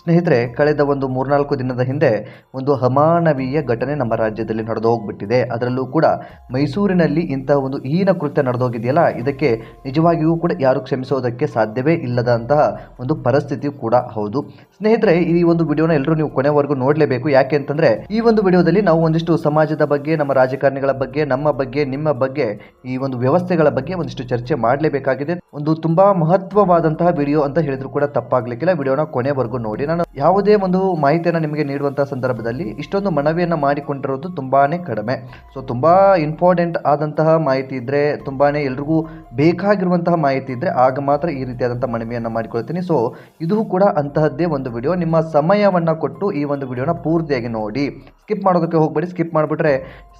ಸ್ನೇಹಿತರೆ, ಕಳೆದ ಒಂದು ಮೂರ್ನಾಲ್ಕು ದಿನದ ಹಿಂದೆ ಒಂದು ಅಮಾನವೀಯ ಘಟನೆ ನಮ್ಮ ರಾಜ್ಯದಲ್ಲಿ ನಡೆದು ಹೋಗ್ಬಿಟ್ಟಿದೆ ಅದರಲ್ಲೂ ಕೂಡ ಮೈಸೂರಿನಲ್ಲಿ ಇಂತಹ ಒಂದು ಹೀನ ಕೃತ್ಯ ನಡೆದೋಗಿದೆಯಲ್ಲ, ಇದಕ್ಕೆ ನಿಜವಾಗಿಯೂ ಕೂಡ ಯಾರು ಕ್ಷಮಿಸೋದಕ್ಕೆ ಸಾಧ್ಯವೇ ಇಲ್ಲದಂತಹ ಒಂದು ಪರಿಸ್ಥಿತಿ ಕೂಡ ಹೌದು. ಸ್ನೇಹಿತರೆ, ಈ ಒಂದು ವಿಡಿಯೋನ ಎಲ್ಲರೂ ನೀವು ಕೊನೆವರೆಗೂ ನೋಡಲೇಬೇಕು. ಯಾಕೆ ಅಂತಂದ್ರೆ, ಈ ಒಂದು ವಿಡಿಯೋದಲ್ಲಿ ನಾವು ಒಂದಿಷ್ಟು ಸಮಾಜದ ಬಗ್ಗೆ, ನಮ್ಮ ರಾಜಕಾರಣಿಗಳ ಬಗ್ಗೆ, ನಮ್ಮ ಬಗ್ಗೆ, ನಿಮ್ಮ ಬಗ್ಗೆ, ಈ ಒಂದು ವ್ಯವಸ್ಥೆಗಳ ಬಗ್ಗೆ ಒಂದಿಷ್ಟು ಚರ್ಚೆ ಮಾಡಲೇಬೇಕಾಗಿದೆ. ಒಂದು ತುಂಬಾ ಮಹತ್ವವಾದಂತಹ ವಿಡಿಯೋ ಅಂತ ಹೇಳಿದ್ರು ಕೂಡ ತಪ್ಪಾಗ್ಲಿಕ್ಕಿಲ್ಲ. ವಿಡಿಯೋನ ಕೊನೆವರೆಗೂ ನೋಡಿ. ನಾನು ಯಾವುದೇ ಒಂದು ಮಾಹಿತಿಯನ್ನು ನಿಮಗೆ ನೀಡುವಂತಹ ಸಂದರ್ಭದಲ್ಲಿ ಇಷ್ಟೊಂದು ಮನವಿಯನ್ನು ಮಾಡಿಕೊಂಡಿರೋದು ತುಂಬಾನೇ ಕಡಿಮೆ. ಸೊ ತುಂಬಾ ಇಂಪಾರ್ಟೆಂಟ್ ಆದಂತಹ ಮಾಹಿತಿ ಇದ್ರೆ, ತುಂಬಾನೇ ಎಲ್ರಿಗೂ ಬೇಕಾಗಿರುವಂತಹ ಮಾಹಿತಿ ಇದ್ರೆ, ಆಗ ಮಾತ್ರ ಈ ರೀತಿಯಾದಂತಹ ಮನವಿಯನ್ನು ಮಾಡಿಕೊಳ್ತೀನಿ. ಸೊ ಇದು ಕೂಡ ಅಂತಹದ್ದೇ ಒಂದು ವಿಡಿಯೋ ನಿಮ್ಮ ಸಮಯವನ್ನ ಕೊಟ್ಟು ಈ ಒಂದು ವಿಡಿಯೋನ ಪೂರ್ತಿಯಾಗಿ ನೋಡಿ. ಸ್ಕಿಪ್ ಮಾಡೋದಕ್ಕೆ ಹೋಗಬೇಡಿ, ಸ್ಕಿಪ್ ಮಾಡಿಬಿಟ್ರೆ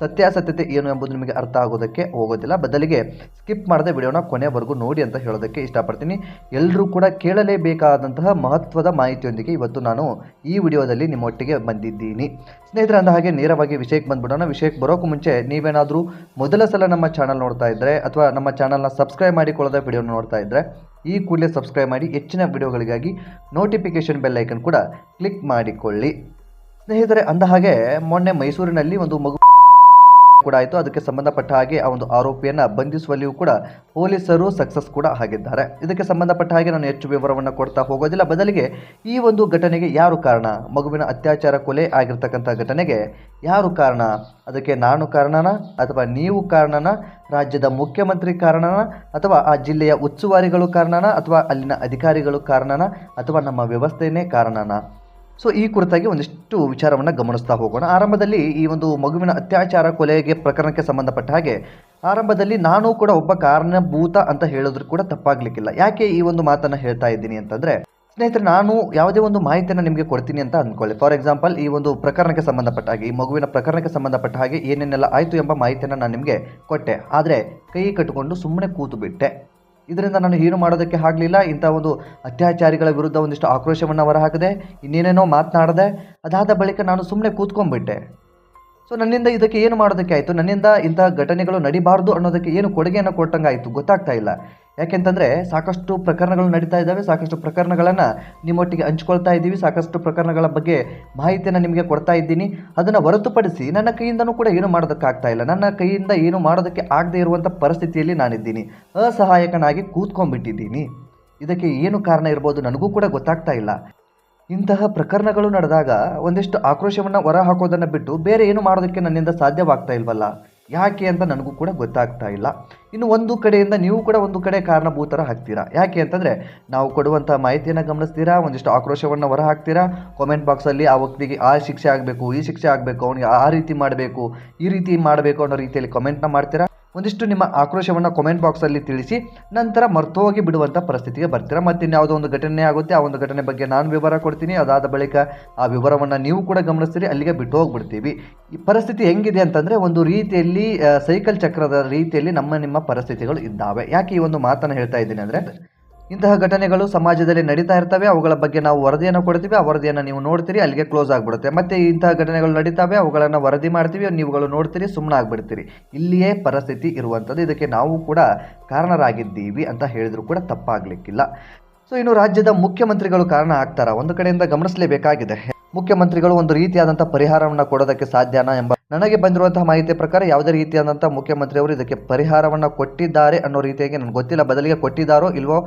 ಸತ್ಯಾಸತ್ಯತೆ ಏನು ಎಂಬುದು ನಿಮಗೆ ಅರ್ಥ ಆಗೋದಕ್ಕೆ ಹೋಗೋದಿಲ್ಲ. ಬದಲಿಗೆ ಸ್ಕಿಪ್ ಮಾಡದೆ ವಿಡಿಯೋನ ಕೊನೆವರೆಗೂ ನೋಡಿ ಅಂತ ಹೇಳೋದಕ್ಕೆ ಇಷ್ಟಪಡ್ತೀನಿ. ಎಲ್ಲರೂ ಕೂಡ ಕೇಳಲೇಬೇಕಾದಂತಹ ಮಹತ್ವದ ಮಾಹಿತಿಯೊಂದಿಗೆ ಇವತ್ತು ನಾನು ಈ ವಿಡಿಯೋದಲ್ಲಿ ನಿಮ್ಮೊಟ್ಟಿಗೆ ಬಂದಿದ್ದೀನಿ. ಸ್ನೇಹಿತರೆ, ಅಂದ ಹಾಗೆ ನೇರವಾಗಿ ವಿಷಯಕ್ಕೆ ಬಂದ್ಬಿಡೋಣ. ವಿಷಯಕ್ಕೆ ಬರೋಕ್ಕೂ ಮುಂಚೆ ನೀವೇನಾದರೂ ಮೊದಲ ಸಲ ನಮ್ಮ ಚಾನಲ್ ನೋಡ್ತಾ ಇದ್ದರೆ ಅಥವಾ ನಮ್ಮ ಚಾನಲ್ನ ಸಬ್ಸ್ಕ್ರೈಬ್ ಮಾಡಿಕೊಳ್ಳೋದ ವಿಡಿಯೋನ ನೋಡ್ತಾ ಇದ್ದರೆ ಈ ಕೂಡಲೇ ಸಬ್ಸ್ಕ್ರೈಬ್ ಮಾಡಿ ಹೆಚ್ಚಿನ ವಿಡಿಯೋಗಳಿಗಾಗಿ ನೋಟಿಫಿಕೇಷನ್ ಬೆಲ್ಲೈಕನ್ ಕೂಡ ಕ್ಲಿಕ್ ಮಾಡಿಕೊಳ್ಳಿ. ಸ್ನೇಹಿತರೆ, ಅಂದ ಹಾಗೆ ಮೊನ್ನೆ ಮೈಸೂರಿನಲ್ಲಿ ಒಂದು ಮಗು ಕೂಡ ಆಯಿತು. ಅದಕ್ಕೆ ಸಂಬಂಧಪಟ್ಟ ಹಾಗೆ ಆ ಒಂದು ಆರೋಪಿಯನ್ನು ಬಂಧಿಸುವಲ್ಲಿಯೂ ಕೂಡ ಪೊಲೀಸರು ಸಕ್ಸಸ್ ಕೂಡ ಆಗಿದ್ದಾರೆ. ಇದಕ್ಕೆ ಸಂಬಂಧಪಟ್ಟ ಹಾಗೆ ನಾನು ಹೆಚ್ಚು ವಿವರವನ್ನು ಕೊಡ್ತಾ ಹೋಗೋದಿಲ್ಲ. ಬದಲಿಗೆ ಈ ಒಂದು ಘಟನೆಗೆ ಯಾರು ಕಾರಣ? ಮಗುವಿನ ಅತ್ಯಾಚಾರ ಕೊಲೆ ಆಗಿರ್ತಕ್ಕಂಥ ಘಟನೆಗೆ ಯಾರು ಕಾರಣ? ಅದಕ್ಕೆ ನಾನು ಕಾರಣನ? ಅಥವಾ ನೀವು ಕಾರಣನ? ರಾಜ್ಯದ ಮುಖ್ಯಮಂತ್ರಿ ಕಾರಣನ? ಅಥವಾ ಆ ಜಿಲ್ಲೆಯ ಉಸ್ತುವಾರಿಗಳು ಕಾರಣನ? ಅಥವಾ ಅಲ್ಲಿನ ಅಧಿಕಾರಿಗಳು ಕಾರಣನ? ಅಥವಾ ನಮ್ಮ ವ್ಯವಸ್ಥೆಯೇ ಕಾರಣನ? ಸೊ ಈ ಕುರಿತಾಗಿ ಒಂದಿಷ್ಟು ವಿಚಾರವನ್ನು ಗಮನಿಸ್ತಾ ಹೋಗೋಣ. ಆರಂಭದಲ್ಲಿ ಈ ಒಂದು ಮಗುವಿನ ಅತ್ಯಾಚಾರ ಕೊಲೆಗೆ ಪ್ರಕರಣಕ್ಕೆ ಸಂಬಂಧಪಟ್ಟ ಹಾಗೆ ಆರಂಭದಲ್ಲಿ ನಾನು ಕೂಡ ಒಬ್ಬ ಕಾರಣಭೂತ ಅಂತ ಹೇಳಿದ್ರು ಕೂಡ ತಪ್ಪಾಗ್ಲಿಕ್ಕಿಲ್ಲ. ಯಾಕೆ ಈ ಒಂದು ಮಾತನ್ನು ಹೇಳ್ತಾ ಇದ್ದೀನಿ ಅಂತಂದ್ರೆ, ಸ್ನೇಹಿತರೆ, ನಾನು ಯಾವುದೇ ಒಂದು ಮಾಹಿತಿಯನ್ನು ನಿಮಗೆ ಕೊಡ್ತೀನಿ ಅಂತ ಅಂದ್ಕೊಳ್ಳಿ. ಫಾರ್ ಎಕ್ಸಾಂಪಲ್ ಈ ಒಂದು ಪ್ರಕರಣಕ್ಕೆ ಸಂಬಂಧಪಟ್ಟ ಹಾಗೆ, ಈ ಮಗುವಿನ ಪ್ರಕರಣಕ್ಕೆ ಸಂಬಂಧಪಟ್ಟ ಹಾಗೆ ಏನೇನೆಲ್ಲ ಆಯಿತು ಎಂಬ ಮಾಹಿತಿಯನ್ನು ನಾನು ನಿಮಗೆ ಕೊಟ್ಟೆ. ಆದರೆ ಕೈ ಕಟ್ಟಿಕೊಂಡು ಸುಮ್ಮನೆ ಕೂತು ಬಿಟ್ಟೆ. ಇದರಿಂದ ನಾನು ಏನು ಮಾಡೋದಕ್ಕೆ ಆಗಲಿಲ್ಲ ಇಂಥ ಒಂದು ಅತ್ಯಾಚಾರಿಗಳ ವಿರುದ್ಧ ಒಂದಿಷ್ಟು ಆಕ್ರೋಶವನ್ನು ಹೊರಹಾಕಿದೆ. ಇನ್ನೇನೇನೋ ಮಾತನಾಡಿದೆ ಅದಾದ ಬಳಿಕ ನಾನು ಸುಮ್ಮನೆ ಕೂತ್ಕೊಂಡ್ಬಿಟ್ಟೆ. ಸೊ ನನ್ನಿಂದ ಇದಕ್ಕೆ ಏನು ಮಾಡೋದಕ್ಕೆ ಆಯಿತು? ನನ್ನಿಂದ ಇಂಥ ಘಟನೆಗಳು ನಡಿಬಾರ್ದು ಅನ್ನೋದಕ್ಕೆ ಏನು ಕೊಡುಗೆಯನ್ನು ಕೊಟ್ಟಂಗಾಯಿತು? ಗೊತ್ತಾಗ್ತಾ ಇಲ್ಲ. ಯಾಕೆಂತಂದರೆ ಸಾಕಷ್ಟು ಪ್ರಕರಣಗಳು ನಡೀತಾ ಇದ್ದಾವೆ. ಸಾಕಷ್ಟು ಪ್ರಕರಣಗಳನ್ನು ನಿಮ್ಮೊಟ್ಟಿಗೆ ಹಂಚ್ಕೊಳ್ತಾ ಇದ್ದೀವಿ. ಸಾಕಷ್ಟು ಪ್ರಕರಣಗಳ ಬಗ್ಗೆ ಮಾಹಿತಿಯನ್ನು ನಿಮಗೆ ಕೊಡ್ತಾ ಇದ್ದೀನಿ. ಅದನ್ನು ಹೊರತುಪಡಿಸಿ ನನ್ನ ಕೈಯಿಂದನೂ ಕೂಡ ಏನು ಮಾಡೋದಕ್ಕಾಗ್ತಾ ಇಲ್ಲ. ನನ್ನ ಕೈಯಿಂದ ಏನು ಮಾಡೋದಕ್ಕೆ ಆಗದೇ ಇರುವಂಥ ಪರಿಸ್ಥಿತಿಯಲ್ಲಿ ನಾನಿದ್ದೀನಿ. ಅಸಹಾಯಕನಾಗಿ ಕೂತ್ಕೊಂಡ್ಬಿಟ್ಟಿದ್ದೀನಿ. ಇದಕ್ಕೆ ಏನು ಕಾರಣ ಇರ್ಬೋದು ನನಗೂ ಕೂಡ ಗೊತ್ತಾಗ್ತಾ ಇಲ್ಲ. ಇಂತಹ ಪ್ರಕರಣಗಳು ನಡೆದಾಗ ಒಂದಿಷ್ಟು ಆಕ್ರೋಶವನ್ನು ಹೊರ ಹಾಕೋದನ್ನು ಬಿಟ್ಟು ಬೇರೆ ಏನು ಮಾಡೋದಕ್ಕೆ ನನ್ನಿಂದ ಸಾಧ್ಯವಾಗ್ತಾ ಇಲ್ವಲ್ಲ? ಯಾಕೆ ಅಂತ ನನಗೂ ಕೂಡ ಗೊತ್ತಾಗ್ತಾ ಇಲ್ಲ. ಇನ್ನು ಒಂದು ಕಡೆಯಿಂದ ನೀವು ಕೂಡ ಒಂದು ಕಡೆ ಕಾರಣಭೂತರ ಹಾಕ್ತೀರಾ ಯಾಕೆ ಅಂತಂದರೆ ನಾವು ಕೊಡುವಂಥ ಮಾಹಿತಿಯನ್ನು ಗಮನಿಸ್ತೀರಾ? ಒಂದಿಷ್ಟು ಆಕ್ರೋಶವನ್ನು ಹೊರ ಹಾಕ್ತೀರಾ ಕಾಮೆಂಟ್ ಬಾಕ್ಸಲ್ಲಿ ಆ ವ್ಯಕ್ತಿಗೆ ಆ ಶಿಕ್ಷೆ ಆಗಬೇಕು, ಈ ಶಿಕ್ಷೆ ಆಗಬೇಕು, ಅವನಿಗೆ ಆ ರೀತಿ ಮಾಡಬೇಕು, ಈ ರೀತಿ ಮಾಡಬೇಕು ಅನ್ನೋ ರೀತಿಯಲ್ಲಿ ಕಮೆಂಟ್ನ ಮಾಡ್ತೀರಾ? ಒಂದಿಷ್ಟು ನಿಮ್ಮ ಆಕ್ರೋಶವನ್ನು ಕಾಮೆಂಟ್ ಬಾಕ್ಸಲ್ಲಿ ತಿಳಿಸಿ, ನಂತರ ಮರ್ತೋಗಿ ಬಿಡುವಂಥ ಪರಿಸ್ಥಿತಿಗೆ ಬರ್ತೀರಾ? ಮತ್ತು ಇನ್ಯಾವುದೋ ಒಂದು ಘಟನೆ ಆಗುತ್ತೆ, ಆ ಒಂದು ಘಟನೆ ಬಗ್ಗೆ ನಾನು ವಿವರ ಕೊಡ್ತೀನಿ. ಅದಾದ ಬಳಿಕ ಆ ವಿವರವನ್ನು ನೀವು ಕೂಡ ಗಮನಿಸ್ತೀರಿ, ಅಲ್ಲಿಗೆ ಬಿಟ್ಟು ಹೋಗ್ಬಿಡ್ತೀವಿ. ಈ ಪರಿಸ್ಥಿತಿ ಹೆಂಗಿದೆ ಅಂತಂದರೆ, ಒಂದು ರೀತಿಯಲ್ಲಿ ಸೈಕಲ್ ಚಕ್ರದ ರೀತಿಯಲ್ಲಿ ನಮ್ಮ ನಿಮ್ಮ ಪರಿಸ್ಥಿತಿಗಳು ಇದ್ದಾವೆ. ಯಾಕೆ ಈ ಒಂದು ಮಾತನ್ನು ಹೇಳ್ತಾ ಇದ್ದೀನಿ ಅಂದರೆ ಇಂತಹ ಘಟನೆಗಳು ಸಮಾಜದಲ್ಲಿ ನಡೀತಾ ಇರ್ತವೆ, ಅವುಗಳ ಬಗ್ಗೆ ನಾವು ವರದಿಯನ್ನು ಕೊಡ್ತೀವಿ, ಆ ವರದಿಯನ್ನು ನೀವು ನೋಡ್ತೀರಿ, ಅಲ್ಲಿಗೆ ಕ್ಲೋಸ್ ಆಗಿಬಿಡುತ್ತೆ. ಮತ್ತೆ ಇಂತಹ ಘಟನೆಗಳು ನಡೀತಾವೆ, ಅವುಗಳನ್ನು ವರದಿ ಮಾಡ್ತೀವಿ, ನೀವುಗಳು ನೋಡ್ತೀರಿ ಸುಮ್ಮನೆ ಆಗಿಬಿಡ್ತೀರಿ. ಇಲ್ಲಿಯೇ ಪರಿಸ್ಥಿತಿ ಇರುವಂಥದ್ದು. ಇದಕ್ಕೆ ನಾವು ಕೂಡ ಕಾರಣರಾಗಿದ್ದೀವಿ ಅಂತ ಹೇಳಿದರೂ ಕೂಡ ತಪ್ಪಾಗಲಿಕ್ಕಿಲ್ಲ. ಸೊ ಇನ್ನು ರಾಜ್ಯದ ಮುಖ್ಯಮಂತ್ರಿಗಳು ಕಾರಣ ಆಗ್ತಾರ? ಒಂದು ಕಡೆಯಿಂದ ಗಮನಿಸಲೇಬೇಕಾಗಿದೆ. ಮುಖ್ಯಮಂತ್ರಿಗಳು ಒಂದು ರೀತಿಯಾದಂಥ ಪರಿಹಾರವನ್ನು ಕೊಡೋದಕ್ಕೆ ಸಾಧ್ಯನಾ ಎಂಬ ನನಗೆ ಬಂದಿರುವಂತಹ ಮಾಹಿತಿ ಪ್ರಕಾರ ಯಾವುದೇ ರೀತಿಯಾದಂಥ ಮುಖ್ಯಮಂತ್ರಿಯವರು ಇದಕ್ಕೆ ಪರಿಹಾರವನ್ನು ಕೊಟ್ಟಿದ್ದಾರೆ ಅನ್ನೋ ರೀತಿಯಾಗಿ ನನಗೆ ಗೊತ್ತಿಲ್ಲ. ಬದಲಿಗೆ ಕೊಟ್ಟಿದ್ದಾರೋ ಇಲ್ವೋ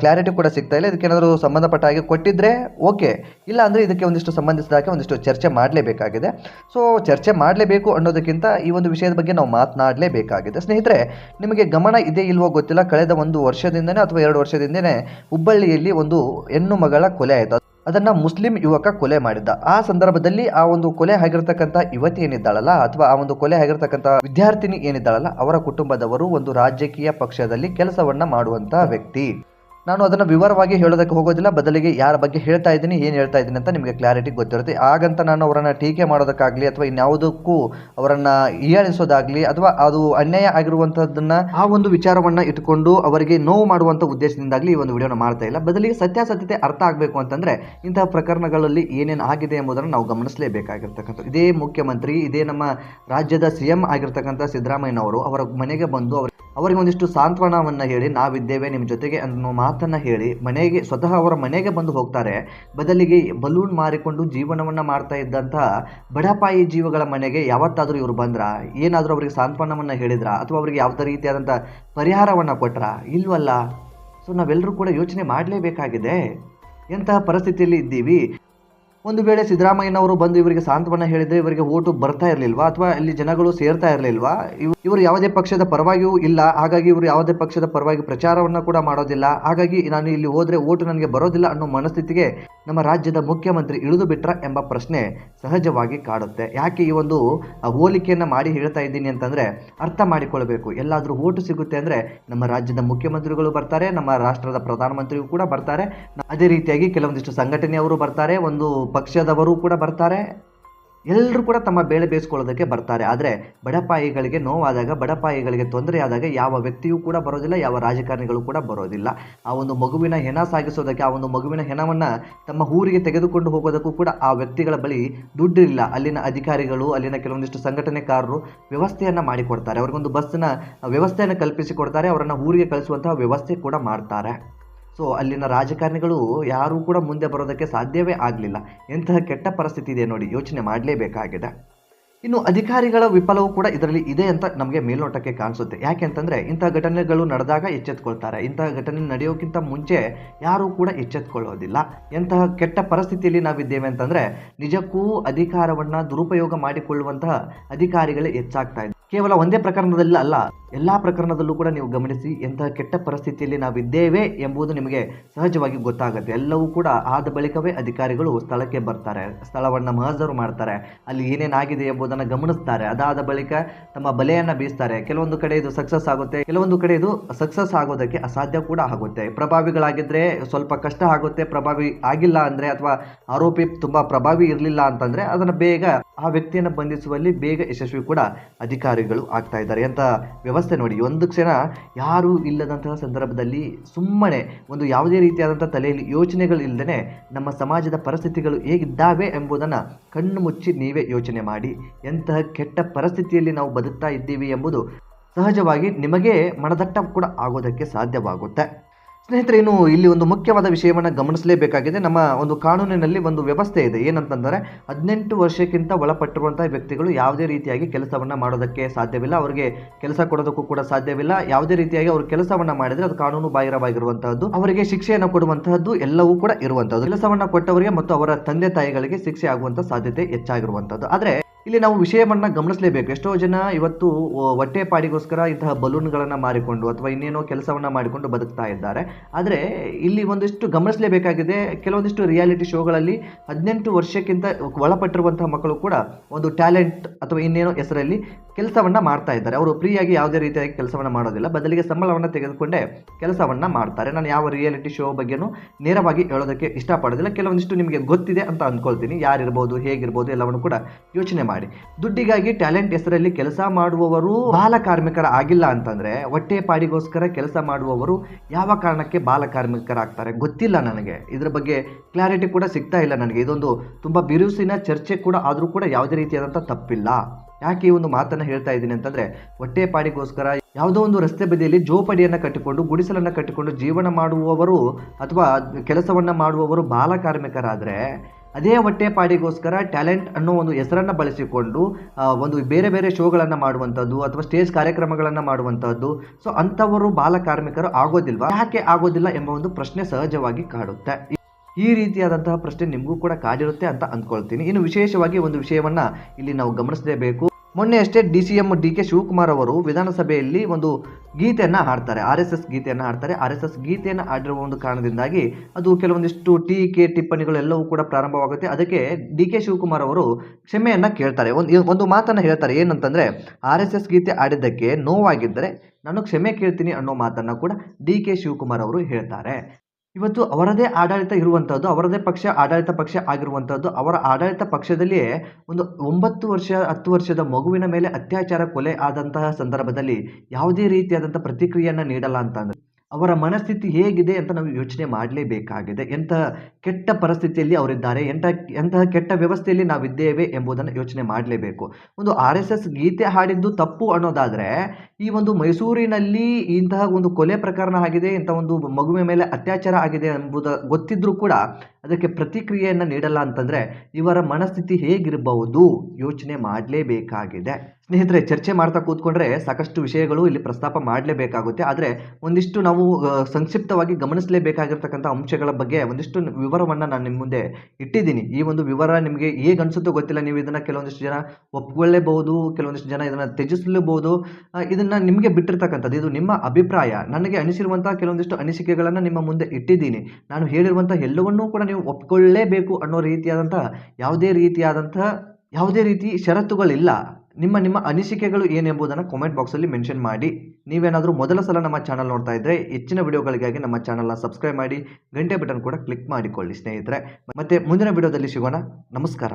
ಕ್ಲಾರಿಟಿ ಕೂಡ ಸಿಗ್ತಾ ಇಲ್ಲ. ಇದಕ್ಕೆ ಏನಾದರೂ ಸಂಬಂಧಪಟ್ಟ ಹಾಗೆ ಕೊಟ್ಟಿದ್ರೆ ಓಕೆ. ಇಲ್ಲ ಅಂದರೆ ಇದಕ್ಕೆ ಒಂದಿಷ್ಟು ಸಂಬಂಧಿಸಿದ ಹಾಗೆ ಒಂದಿಷ್ಟು ಚರ್ಚೆ ಮಾಡಲೇಬೇಕಾಗಿದೆ. ಸೊ ಚರ್ಚೆ ಮಾಡಲೇಬೇಕು ಅನ್ನೋದಕ್ಕಿಂತ ಈ ಒಂದು ವಿಷಯದ ಬಗ್ಗೆ ನಾವು ಮಾತನಾಡಲೇಬೇಕಾಗಿದೆ. ಸ್ನೇಹಿತರೆ, ನಿಮಗೆ ಗಮನ ಇದೆ ಇಲ್ವೋ ಗೊತ್ತಿಲ್ಲ. ಕಳೆದ ಒಂದು ವರ್ಷದಿಂದನೇ ಅಥವಾ ಎರಡು ವರ್ಷದಿಂದನೇ ಹುಬ್ಬಳ್ಳಿಯಲ್ಲಿ ಒಂದು ಹೆಣ್ಣು ಮಗಳ ಕೊಲೆ ಆಯಿತು. ಅದನ್ನ ಮುಸ್ಲಿಂ ಯುವಕ ಕೊಲೆ ಮಾಡಿದ್ದ. ಆ ಸಂದರ್ಭದಲ್ಲಿ ಆ ಒಂದು ಕೊಲೆ ಆಗಿರ್ತಕ್ಕಂಥ ಯುವತಿ ಏನಿದ್ದಾಳಲ್ಲ, ಅಥವಾ ಆ ಒಂದು ಕೊಲೆ ಆಗಿರ್ತಕ್ಕಂಥ ವಿದ್ಯಾರ್ಥಿನಿ ಏನಿದ್ದಾಳಲ್ಲ, ಅವರ ಕುಟುಂಬದವರು ಒಂದು ರಾಜಕೀಯ ಪಕ್ಷದಲ್ಲಿ ಕೆಲಸವನ್ನ ಮಾಡುವಂತ ವ್ಯಕ್ತಿ. ನಾನು ಅದನ್ನು ವಿವರವಾಗಿ ಹೇಳೋದಕ್ಕೆ ಹೋಗೋದಿಲ್ಲ, ಬದಲಿಗೆ ಯಾರ ಬಗ್ಗೆ ಹೇಳ್ತಾ ಇದ್ದೀನಿ, ಏನು ಹೇಳ್ತಾ ಇದ್ದೀನಿ ಅಂತ ನಿಮಗೆ ಕ್ಲಾರಿಟಿ ಗೊತ್ತಿರುತ್ತೆ. ಹಾಗಂತ ನಾನು ಅವರನ್ನು ಟೀಕೆ ಮಾಡೋದಕ್ಕಾಗಲಿ ಅಥವಾ ಇನ್ಯಾವುದಕ್ಕೂ ಅವರನ್ನು ಹೀಯಾಳಿಸೋದಾಗಲಿ ಅಥವಾ ಅದು ಅನ್ಯಾಯ ಆಗಿರುವಂಥದ್ದನ್ನು ಆ ಒಂದು ವಿಚಾರವನ್ನು ಇಟ್ಕೊಂಡು ಅವರಿಗೆ ನೋವು ಮಾಡುವಂಥ ಉದ್ದೇಶದಿಂದಾಗಲಿ ಈ ಒಂದು ವಿಡಿಯೋನ ಮಾಡ್ತಾ ಇಲ್ಲ. ಬದಲಿಗೆ ಸತ್ಯಾಸತ್ಯತೆ ಅರ್ಥ ಆಗಬೇಕು ಅಂತಂದರೆ ಇಂತಹ ಪ್ರಕರಣಗಳಲ್ಲಿ ಏನೇನು ಆಗಿದೆ ಎಂಬುದನ್ನು ನಾವು ಗಮನಿಸಲೇಬೇಕಾಗಿರ್ತಕ್ಕಂಥ ಇದೇ ಮುಖ್ಯಮಂತ್ರಿ, ಇದೇ ನಮ್ಮ ರಾಜ್ಯದ ಸಿ ಎಂ ಆಗಿರ್ತಕ್ಕಂಥ ಸಿದ್ದರಾಮಯ್ಯನವರು ಅವರ ಮನೆಗೆ ಬಂದು ಅವರ ಅವರಿಗೆ ಒಂದಿಷ್ಟು ಸಾಂತ್ವನವನ್ನು ಹೇಳಿ, ನಾವಿದ್ದೇವೆ ನಿಮ್ಮ ಜೊತೆಗೆ ಅನ್ನೋ ಮಾತನ್ನು ಹೇಳಿ ಮನೆಗೆ, ಸ್ವತಃ ಅವರ ಮನೆಗೆ ಬಂದು ಹೋಗ್ತಾರೆ. ಬದಲಿಗೆ ಬಲೂನ್ ಮಾರಿಕೊಂಡು ಜೀವನವನ್ನು ಮಾಡ್ತಾ ಇದ್ದಂತಹ ಬಡಪಾಯಿ ಜೀವಗಳ ಮನೆಗೆ ಯಾವತ್ತಾದರೂ ಇವರು ಬಂದ್ರ? ಏನಾದರೂ ಅವರಿಗೆ ಸಾಂತ್ವನವನ್ನು ಹೇಳಿದ್ರ? ಅಥವಾ ಅವರಿಗೆ ಯಾವುದೇ ರೀತಿಯಾದಂಥ ಪರಿಹಾರವನ್ನು ಕೊಟ್ರ? ಇಲ್ವಲ್ಲ. ಸೊ ನಾವೆಲ್ಲರೂ ಕೂಡ ಯೋಚನೆ ಮಾಡಲೇಬೇಕಾಗಿದೆ. ಎಂತಹ ಪರಿಸ್ಥಿತಿಯಲ್ಲಿ ಇದ್ದೀವಿ? ಒಂದು ವೇಳೆ ಸಿದ್ದರಾಮಯ್ಯನವರು ಬಂದು ಇವರಿಗೆ ಸಾಂತ್ವನ ಹೇಳಿದ್ರೆ ಇವರಿಗೆ ಓಟು ಬರ್ತಾ ಇರಲಿಲ್ವಾ? ಅಥವಾ ಇಲ್ಲಿ ಜನಗಳು ಸೇರ್ತಾ ಇರಲಿಲ್ವಾ? ಇವರು ಯಾವುದೇ ಪಕ್ಷದ ಪರವಾಗಿಯೂ ಇಲ್ಲ. ಹಾಗಾಗಿ ಇವರು ಯಾವುದೇ ಪಕ್ಷದ ಪರವಾಗಿ ಪ್ರಚಾರವನ್ನು ಕೂಡ ಮಾಡೋದಿಲ್ಲ. ಹಾಗಾಗಿ ನಾನು ಇಲ್ಲಿ ಹೋದರೆ ಓಟು ನನಗೆ ಬರೋದಿಲ್ಲ ಅನ್ನೋ ಮನಸ್ಥಿತಿಗೆ ನಮ್ಮ ರಾಜ್ಯದ ಮುಖ್ಯಮಂತ್ರಿ ಇಳಿದು ಬಿಟ್ರ ಎಂಬ ಪ್ರಶ್ನೆ ಸಹಜವಾಗಿ ಕಾಡುತ್ತೆ. ಯಾಕೆ ಈ ಒಂದು ಹೋಲಿಕೆಯನ್ನು ಮಾಡಿ ಹೇಳ್ತಾ ಇದ್ದೀನಿ ಅಂತಂದ್ರೆ ಅರ್ಥ ಮಾಡಿಕೊಳ್ಬೇಕು. ಎಲ್ಲಾದರೂ ಓಟು ಸಿಗುತ್ತೆ ಅಂದ್ರೆ ನಮ್ಮ ರಾಜ್ಯದ ಮುಖ್ಯಮಂತ್ರಿಗಳು ಬರ್ತಾರೆ, ನಮ್ಮ ರಾಷ್ಟ್ರದ ಪ್ರಧಾನಮಂತ್ರಿಗಳು ಕೂಡ ಬರ್ತಾರೆ. ಅದೇ ರೀತಿಯಾಗಿ ಕೆಲವೊಂದಿಷ್ಟು ಸಂಘಟನೆಯವರು ಬರ್ತಾರೆ. ಒಂದು ಪಕ್ಷದವರು ಕೂಡ ಬರ್ತಾರೆ. ಎಲ್ಲರೂ ಕೂಡ ತಮ್ಮ ಬೇಳೆ ಬೇಯಿಸ್ಕೊಳ್ಳೋದಕ್ಕೆ ಬರ್ತಾರೆ. ಆದರೆ ಬಡಪಾಯಿಗಳಿಗೆ ನೋವಾದಾಗ ಬಡಪಾಯಿಗಳಿಗೆ ತೊಂದರೆ ಆದಾಗ ಯಾವ ವ್ಯಕ್ತಿಯೂ ಕೂಡ ಬರೋದಿಲ್ಲ, ಯಾವ ರಾಜಕಾರಣಿಗಳು ಕೂಡ ಬರೋದಿಲ್ಲ. ಆ ಒಂದು ಮಗುವಿನ ಹೆಣ ಸಾಗಿಸೋದಕ್ಕೆ, ಆ ಒಂದು ಮಗುವಿನ ಹೆಣವನ್ನು ತಮ್ಮ ಊರಿಗೆ ತೆಗೆದುಕೊಂಡು ಹೋಗೋದಕ್ಕೂ ಕೂಡ ಆ ವ್ಯಕ್ತಿಗಳ ಬಳಿ ದುಡ್ಡಿಲ್ಲ. ಅಲ್ಲಿನ ಅಧಿಕಾರಿಗಳು, ಅಲ್ಲಿನ ಕೆಲವೊಂದಿಷ್ಟು ಸಂಘಟನೆಕಾರರು ವ್ಯವಸ್ಥೆಯನ್ನು ಮಾಡಿಕೊಡ್ತಾರೆ. ಅವ್ರಿಗೊಂದು ಬಸ್ಸಿನ ವ್ಯವಸ್ಥೆಯನ್ನು ಕಲ್ಪಿಸಿಕೊಡ್ತಾರೆ. ಅವರನ್ನು ಊರಿಗೆ ಕಳಿಸುವಂತಹ ವ್ಯವಸ್ಥೆ ಕೂಡ ಮಾಡ್ತಾರೆ. ಸೊ ಅಲ್ಲಿನ ರಾಜಕಾರಣಿಗಳು ಯಾರೂ ಕೂಡ ಮುಂದೆ ಬರೋದಕ್ಕೆ ಸಾಧ್ಯವೇ ಆಗಲಿಲ್ಲ. ಎಂತಹ ಕೆಟ್ಟ ಪರಿಸ್ಥಿತಿ ಇದೆ ನೋಡಿ, ಯೋಚನೆ ಮಾಡಲೇಬೇಕಾಗಿದೆ. ಇನ್ನು ಅಧಿಕಾರಿಗಳ ವಿಫಲವೂ ಕೂಡ ಇದರಲ್ಲಿ ಇದೆ ಅಂತ ನಮಗೆ ಮೇಲ್ನೋಟಕ್ಕೆ ಕಾಣಿಸುತ್ತೆ. ಯಾಕೆ ಅಂತಂದರೆ ಇಂಥ ಘಟನೆಗಳು ನಡೆದಾಗ ಎಚ್ಚೆತ್ಕೊಳ್ತಾರೆ. ಇಂತಹ ಘಟನೆ ನಡೆಯೋಕ್ಕಿಂತ ಮುಂಚೆ ಯಾರೂ ಕೂಡ ಎಚ್ಚೆತ್ಕೊಳ್ಳೋದಿಲ್ಲ. ಎಂತಹ ಕೆಟ್ಟ ಪರಿಸ್ಥಿತಿಯಲ್ಲಿ ನಾವಿದ್ದೇವೆ ಅಂತಂದರೆ, ನಿಜಕ್ಕೂ ಅಧಿಕಾರವನ್ನು ದುರುಪಯೋಗ ಮಾಡಿಕೊಳ್ಳುವಂತಹ ಅಧಿಕಾರಿಗಳೇ ಹೆಚ್ಚಾಗ್ತಾ ಕೇವಲ ಒಂದೇ ಪ್ರಕರಣದಲ್ಲಿ ಅಲ್ಲ, ಎಲ್ಲ ಪ್ರಕರಣದಲ್ಲೂ ಕೂಡ ನೀವು ಗಮನಿಸಿ ಎಂತಹ ಕೆಟ್ಟ ಪರಿಸ್ಥಿತಿಯಲ್ಲಿ ನಾವಿದ್ದೇವೆ ಎಂಬುದು ನಿಮಗೆ ಸಹಜವಾಗಿ ಗೊತ್ತಾಗುತ್ತೆ. ಎಲ್ಲವೂ ಕೂಡ ಆದ ಬಳಿಕವೇ ಅಧಿಕಾರಿಗಳು ಸ್ಥಳಕ್ಕೆ ಬರ್ತಾರೆ, ಸ್ಥಳವನ್ನು ಮಹಜರು ಮಾಡ್ತಾರೆ, ಅಲ್ಲಿ ಏನೇನಾಗಿದೆ ಎಂಬುದನ್ನು ಗಮನಿಸ್ತಾರೆ. ಅದಾದ ಬಳಿಕ ತಮ್ಮ ಬಲೆಯನ್ನು ಬೀಸ್ತಾರೆ. ಕೆಲವೊಂದು ಕಡೆ ಇದು ಸಕ್ಸಸ್ ಆಗುತ್ತೆ, ಕೆಲವೊಂದು ಕಡೆ ಇದು ಸಕ್ಸಸ್ ಆಗೋದಕ್ಕೆ ಅಸಾಧ್ಯ ಕೂಡ ಆಗುತ್ತೆ. ಪ್ರಭಾವಿಗಳಾಗಿದ್ದರೆ ಸ್ವಲ್ಪ ಕಷ್ಟ ಆಗುತ್ತೆ, ಪ್ರಭಾವಿ ಆಗಿಲ್ಲ ಅಂದರೆ ಅಥವಾ ಆರೋಪಿ ತುಂಬ ಪ್ರಭಾವಿ ಇರಲಿಲ್ಲ ಅಂತಂದರೆ ಅದನ್ನು ಬೇಗ ಆ ವ್ಯಕ್ತಿಯನ್ನು ಬಂಧಿಸುವಲ್ಲಿ ಬೇಗ ಯಶಸ್ವಿ ಕೂಡ ಅಧಿಕಾರಿಗಳು ಆಗ್ತಾ ಇದ್ದಾರೆ ಅಂತ ವ್ಯವಸ್ಥೆ ನೋಡಿ. ಒಂದು ಕ್ಷಣ ಯಾರೂ ಇಲ್ಲದಂತಹ ಸಂದರ್ಭದಲ್ಲಿ ಸುಮ್ಮನೆ ಒಂದು ಯಾವುದೇ ರೀತಿಯಾದಂಥ ತಲೆಯಲ್ಲಿ ಯೋಚನೆಗಳು ಇಲ್ಲದೇ ನಮ್ಮ ಸಮಾಜದ ಪರಿಸ್ಥಿತಿಗಳು ಹೇಗಿದ್ದಾವೆ ಎಂಬುದನ್ನು ಕಣ್ಣು ಮುಚ್ಚಿ ನೀವೇ ಯೋಚನೆ ಮಾಡಿ. ಎಂತಹ ಕೆಟ್ಟ ಪರಿಸ್ಥಿತಿಯಲ್ಲಿ ನಾವು ಬದುಕ್ತಾ ಇದ್ದೀವಿ ಎಂಬುದು ಸಹಜವಾಗಿ ನಿಮಗೆ ಮನದಟ್ಟ ಕೂಡ ಆಗೋದಕ್ಕೆ ಸಾಧ್ಯವಾಗುತ್ತೆ. ಸ್ನೇಹಿತರೆ ಇನ್ನು ಇಲ್ಲಿ ಒಂದು ಮುಖ್ಯವಾದ ವಿಷಯವನ್ನು ಗಮನಿಸಲೇಬೇಕಾಗಿದೆ. ನಮ್ಮ ಒಂದು ಕಾನೂನಿನಲ್ಲಿ ಒಂದು ವ್ಯವಸ್ಥೆ ಇದೆ. ಏನಂತಂದರೆ, ಹದಿನೆಂಟು ವರ್ಷಕ್ಕಿಂತ ಒಳಪಟ್ಟಿರುವಂಥ ವ್ಯಕ್ತಿಗಳು ಯಾವುದೇ ರೀತಿಯಾಗಿ ಕೆಲಸವನ್ನು ಮಾಡೋದಕ್ಕೆ ಸಾಧ್ಯವಿಲ್ಲ. ಅವರಿಗೆ ಕೆಲಸ ಕೊಡೋದಕ್ಕೂ ಕೂಡ ಸಾಧ್ಯವಿಲ್ಲ. ಯಾವುದೇ ರೀತಿಯಾಗಿ ಅವರು ಕೆಲಸವನ್ನು ಮಾಡಿದರೆ ಅದು ಕಾನೂನು ಬಾಹಿರವಾಗಿರುವಂತಹದ್ದು ಅವರಿಗೆ ಶಿಕ್ಷೆಯನ್ನು ಕೊಡುವಂತಹದ್ದು ಎಲ್ಲವೂ ಕೂಡ ಇರುವಂತಹದ್ದು ಕೆಲಸವನ್ನು ಕೊಟ್ಟವರಿಗೆ ಮತ್ತು ಅವರ ತಂದೆ ತಾಯಿಗಳಿಗೆ ಶಿಕ್ಷೆ ಆಗುವಂಥ ಸಾಧ್ಯತೆ ಹೆಚ್ಚಾಗಿರುವಂಥದ್ದು. ಆದರೆ ಇಲ್ಲಿ ನಾವು ವಿಷಯವನ್ನ ಗಮನಿಸಲೇಬೇಕು. ಎಷ್ಟೋ ಜನ ಇವತ್ತು ಹೊಟ್ಟೆ ಪಾಡಿಗೋಸ್ಕರ ಇಂತಹ ಬಲೂನ್ಗಳನ್ನು ಮಾರಿಕೊಂಡು ಅಥವಾ ಇನ್ನೇನೋ ಕೆಲಸವನ್ನ ಮಾಡಿಕೊಂಡು ಬದುಕ್ತಾ ಇದ್ದಾರೆ. ಆದರೆ ಇಲ್ಲಿ ಒಂದಿಷ್ಟು ಗಮನಿಸಲೇಬೇಕಾಗಿದೆ, ಕೆಲವೊಂದಿಷ್ಟು ರಿಯಾಲಿಟಿ ಶೋಗಳಲ್ಲಿ ಹದಿನೆಂಟು ವರ್ಷಕ್ಕಿಂತ ಒಳಪಟ್ಟಿರುವಂತಹ ಮಕ್ಕಳು ಕೂಡ ಒಂದು ಟ್ಯಾಲೆಂಟ್ ಅಥವಾ ಇನ್ನೇನೋ ಹೆಸರಲ್ಲಿ ಕೆಲಸವನ್ನ ಮಾಡ್ತಾ ಇದ್ದಾರೆ. ಅವರು ಫ್ರೀಯಾಗಿ ಯಾವುದೇ ರೀತಿಯಾಗಿ ಕೆಲಸವನ್ನ ಮಾಡೋದಿಲ್ಲ. ಬದಲಿಗೆ ಸಂಬಳವನ್ನು ತೆಗೆದುಕೊಂಡೇ ಕೆಲಸವನ್ನ ಮಾಡ್ತಾರೆ. ನಾನು ಯಾವ ರಿಯಾಲಿಟಿ ಶೋ ಬಗ್ಗೆನೂ ನೇರವಾಗಿ ಹೇಳೋದಕ್ಕೆ ಇಷ್ಟಪಡೋದಿಲ್ಲ. ಕೆಲವೊಂದಿಷ್ಟು ನಿಮಗೆ ಗೊತ್ತಿದೆ ಅಂತ ಅಂದ್ಕೊಳ್ತೀನಿ. ಯಾರಿರ್ಬೋದು, ಹೇಗಿರ್ಬೋದು ಎಲ್ಲವನ್ನು ಕೂಡ ಯೋಚನೆ ಮಾಡಿ. ದುಡ್ಡಿಗಾಗಿ ಟ್ಯಾಲೆಂಟ್ ಹೆಸರಲ್ಲಿ ಕೆಲಸ ಮಾಡುವವರು ಬಾಲ ಕಾರ್ಮಿಕರ ಆಗಿಲ್ಲ ಅಂತಂದ್ರೆ ಹೊಟ್ಟೆ ಪಾಡಿಗೋಸ್ಕರ ಕೆಲಸ ಮಾಡುವವರು ಯಾವ ಕಾರಣಕ್ಕೆ ಬಾಲ ಕಾರ್ಮಿಕರಾಗ್ತಾರೆ ಗೊತ್ತಿಲ್ಲ ನನಗೆ. ಇದ್ರ ಬಗ್ಗೆ ಕ್ಲಾರಿಟಿ ಕೂಡ ಸಿಗ್ತಾ ಇಲ್ಲ ನನಗೆ. ಇದೊಂದು ತುಂಬಾ ಬಿರುಸಿನ ಚರ್ಚೆ ಕೂಡ, ಆದರೂ ಕೂಡ ಯಾವುದೇ ರೀತಿಯಾದಂಥ ತಪ್ಪಿಲ್ಲ. ಯಾಕೆ ಈ ಒಂದು ಮಾತನ್ನು ಹೇಳ್ತಾ ಇದ್ದೀನಿ ಅಂತಂದ್ರೆ, ಹೊಟ್ಟೆ ಪಾಡಿಗೋಸ್ಕರ ಯಾವುದೋ ಒಂದು ರಸ್ತೆ ಬದಿಯಲ್ಲಿ ಜೋಪಡಿಯನ್ನು ಕಟ್ಟಿಕೊಂಡು, ಗುಡಿಸಲನ್ನ ಕಟ್ಟಿಕೊಂಡು ಜೀವನ ಮಾಡುವವರು ಅಥವಾ ಕೆಲಸವನ್ನ ಮಾಡುವವರು ಬಾಲ ಕಾರ್ಮಿಕರಾದ್ರೆ ಅದೇ ಹೊಟ್ಟೆ ಪಾಡಿಗೋಸ್ಕರ ಟ್ಯಾಲೆಂಟ್ ಅನ್ನೋ ಒಂದು ಹೆಸರನ್ನು ಬಳಸಿಕೊಂಡು ಒಂದು ಬೇರೆ ಬೇರೆ ಶೋಗಳನ್ನು ಮಾಡುವಂಥದ್ದು ಅಥವಾ ಸ್ಟೇಜ್ ಕಾರ್ಯಕ್ರಮಗಳನ್ನು ಮಾಡುವಂಥದ್ದು. ಸೊ ಅಂಥವರು ಬಾಲ ಕಾರ್ಮಿಕರು ಆಗೋದಿಲ್ವಾ? ಯಾಕೆ ಆಗೋದಿಲ್ಲ ಎಂಬ ಒಂದು ಪ್ರಶ್ನೆ ಸಹಜವಾಗಿ ಕಾಡುತ್ತೆ. ಈ ರೀತಿಯಾದಂತಹ ಪ್ರಶ್ನೆ ನಿಮಗೂ ಕೂಡ ಕಾಡಿರುತ್ತೆ ಅಂತ ಅಂದ್ಕೊಳ್ತೀನಿ. ಇನ್ನು ವಿಶೇಷವಾಗಿ ಒಂದು ವಿಷಯವನ್ನು ಇಲ್ಲಿ ನಾವು ಗಮನಿಸಲೇಬೇಕು. ಮೊನ್ನೆ ಅಷ್ಟೇ D C M D K Shivakumar ಅವರು ವಿಧಾನಸಭೆಯಲ್ಲಿ ಒಂದು ಗೀತೆಯನ್ನು ಹಾಡ್ತಾರೆ, ಆರ್ ಎಸ್ ಎಸ್ ಗೀತೆಯನ್ನು ಹಾಡ್ತಾರೆ. ಆರ್ ಎಸ್ ಎಸ್ ಗೀತೆಯನ್ನು ಹಾಡಿರುವ ಒಂದು ಕಾರಣದಿಂದಾಗಿ ಅದು ಕೆಲವೊಂದಿಷ್ಟು ಟೀಕೆ, ಟಿಪ್ಪಣಿಗಳು ಎಲ್ಲವೂ ಕೂಡ ಪ್ರಾರಂಭವಾಗುತ್ತೆ. ಅದಕ್ಕೆ ಡಿ ಕೆ ಶಿವಕುಮಾರ್ ಅವರು ಕ್ಷಮೆಯನ್ನು ಕೇಳ್ತಾರೆ. ಒಂದು ಒಂದು ಮಾತನ್ನು ಹೇಳ್ತಾರೆ. ಏನಂತಂದರೆ, ಆರ್ ಎಸ್ ಎಸ್ ಗೀತೆ ಆಡಿದ್ದಕ್ಕೆ ನೋವಾಗಿದ್ದರೆ ನಾನು ಕ್ಷಮೆ ಕೇಳ್ತೀನಿ ಅನ್ನೋ ಮಾತನ್ನು ಕೂಡ ಡಿ ಕೆ ಶಿವಕುಮಾರ್ ಅವರು ಹೇಳ್ತಾರೆ. ಇವತ್ತು ಅವರದೇ ಆಡಳಿತ ಇರುವಂಥದ್ದು ಅವರದೇ ಪಕ್ಷ, ಆಡಳಿತ ಪಕ್ಷ ಆಗಿರುವಂಥದ್ದು ಅವರ ಆಡಳಿತ ಪಕ್ಷದಲ್ಲಿಯೇ ಒಂದು ಒಂಬತ್ತು ವರ್ಷ, ಹತ್ತು ವರ್ಷದ ಮಗುವಿನ ಮೇಲೆ ಅತ್ಯಾಚಾರ ಕೊಲೆ ಆದಂತಹ ಸಂದರ್ಭದಲ್ಲಿ ಯಾವುದೇ ರೀತಿಯಾದಂಥ ಪ್ರತಿಕ್ರಿಯೆಯನ್ನು ನೀಡಲ್ಲ ಅಂತಂದ್ರೆ ಅವರ ಮನಸ್ಥಿತಿ ಹೇಗಿದೆ ಅಂತ ನಾವು ಯೋಚನೆ ಮಾಡಲೇಬೇಕಾಗಿದೆ. ಎಂಥ ಕೆಟ್ಟ ಪರಿಸ್ಥಿತಿಯಲ್ಲಿ ಅವರಿದ್ದಾರೆ, ಎಂಥ ಎಂತಹ ಕೆಟ್ಟ ವ್ಯವಸ್ಥೆಯಲ್ಲಿ ನಾವಿದ್ದೇವೆ ಎಂಬುದನ್ನು ಯೋಚನೆ ಮಾಡಲೇಬೇಕು. ಒಂದು ಆರ್ ಎಸ್ ಗೀತೆ ಹಾಡಿದ್ದು ತಪ್ಪು ಅನ್ನೋದಾದರೆ, ಈ ಒಂದು ಮೈಸೂರಿನಲ್ಲಿ ಇಂತಹ ಒಂದು ಕೊಲೆ ಪ್ರಕರಣ ಆಗಿದೆ, ಇಂಥ ಒಂದು ಮಗುವಿನ ಮೇಲೆ ಅತ್ಯಾಚಾರ ಆಗಿದೆ ಎಂಬುದು, ಗೊತ್ತಿದ್ರೂ ಕೂಡ ಅದಕ್ಕೆ ಪ್ರತಿಕ್ರಿಯೆಯನ್ನು ನೀಡಲ್ಲ ಅಂತಂದರೆ ಇವರ ಮನಸ್ಥಿತಿ ಹೇಗಿರಬಹುದು ಯೋಚನೆ ಮಾಡಲೇಬೇಕಾಗಿದೆ. ಸ್ನೇಹಿತರೆ, ಚರ್ಚೆ ಮಾಡ್ತಾ ಕೂತ್ಕೊಂಡ್ರೆ ಸಾಕಷ್ಟು ವಿಷಯಗಳು ಇಲ್ಲಿ ಪ್ರಸ್ತಾಪ ಮಾಡಲೇಬೇಕಾಗುತ್ತೆ. ಆದರೆ ಒಂದಿಷ್ಟು ನಾವು ಸಂಕ್ಷಿಪ್ತವಾಗಿ ಗಮನಿಸಲೇಬೇಕಾಗಿರ್ತಕ್ಕಂಥ ಅಂಶಗಳ ಬಗ್ಗೆ ಒಂದಿಷ್ಟು ವಿವರವನ್ನು ನಾನು ನಿಮ್ಮ ಮುಂದೆ ಇಟ್ಟಿದ್ದೀನಿ. ಈ ಒಂದು ವಿವರ ನಿಮಗೆ ಹೇಗೆ ಅನಿಸುತ್ತೋ ಗೊತ್ತಿಲ್ಲ. ನೀವು ಇದನ್ನು ಕೆಲವೊಂದಿಷ್ಟು ಜನ ಒಪ್ಕೊಳ್ಳೇಬಹುದು, ಕೆಲವೊಂದಿಷ್ಟು ಜನ ಇದನ್ನು ತ್ಯಜಿಸಲೇಬಹುದು. ಇದನ್ನು ನಿಮಗೆ ಬಿಟ್ಟಿರ್ತಕ್ಕಂಥದ್ದು, ಇದು ನಿಮ್ಮ ಅಭಿಪ್ರಾಯ. ನನಗೆ ಅನಿಸಿರುವಂಥ ಕೆಲವೊಂದಿಷ್ಟು ಅನಿಸಿಕೆಗಳನ್ನು ನಿಮ್ಮ ಮುಂದೆ ಇಟ್ಟಿದ್ದೀನಿ. ನಾನು ಹೇಳಿರುವಂಥ ಎಲ್ಲವನ್ನೂ ಕೂಡ ನೀವು ಒಪ್ಕೊಳ್ಳೇಬೇಕು ಅನ್ನೋ ರೀತಿಯಾದಂಥ, ಯಾವುದೇ ರೀತಿಯಾದಂಥ, ಯಾವುದೇ ರೀತಿ ಷರತ್ತುಗಳಿಲ್ಲ. ನಿಮ್ಮ ನಿಮ್ಮ ಅನಿಸಿಕೆಗಳು ಏನೆಂಬುದನ್ನು ಕಾಮೆಂಟ್ ಬಾಕ್ಸಲ್ಲಿ ಮೆನ್ಷನ್ ಮಾಡಿ. ನೀವೇನಾದರೂ ಮೊದಲ ಸಲ ನಮ್ಮ ಚಾನಲ್ ನೋಡ್ತಾ ಇದ್ದರೆ ಹೆಚ್ಚಿನ ವಿಡಿಯೋಗಳಿಗಾಗಿ ನಮ್ಮ ಚಾನಲ್ನ ಸಬ್ಸ್ಕ್ರೈಬ್ ಮಾಡಿ. ಗಂಟೆ ಬಟನ್ ಕೂಡ ಕ್ಲಿಕ್ ಮಾಡಿಕೊಳ್ಳಿ ಸ್ನೇಹಿತರೆ. ಮತ್ತು ಮುಂದಿನ ವಿಡಿಯೋದಲ್ಲಿ ಸಿಗೋಣ. ನಮಸ್ಕಾರ.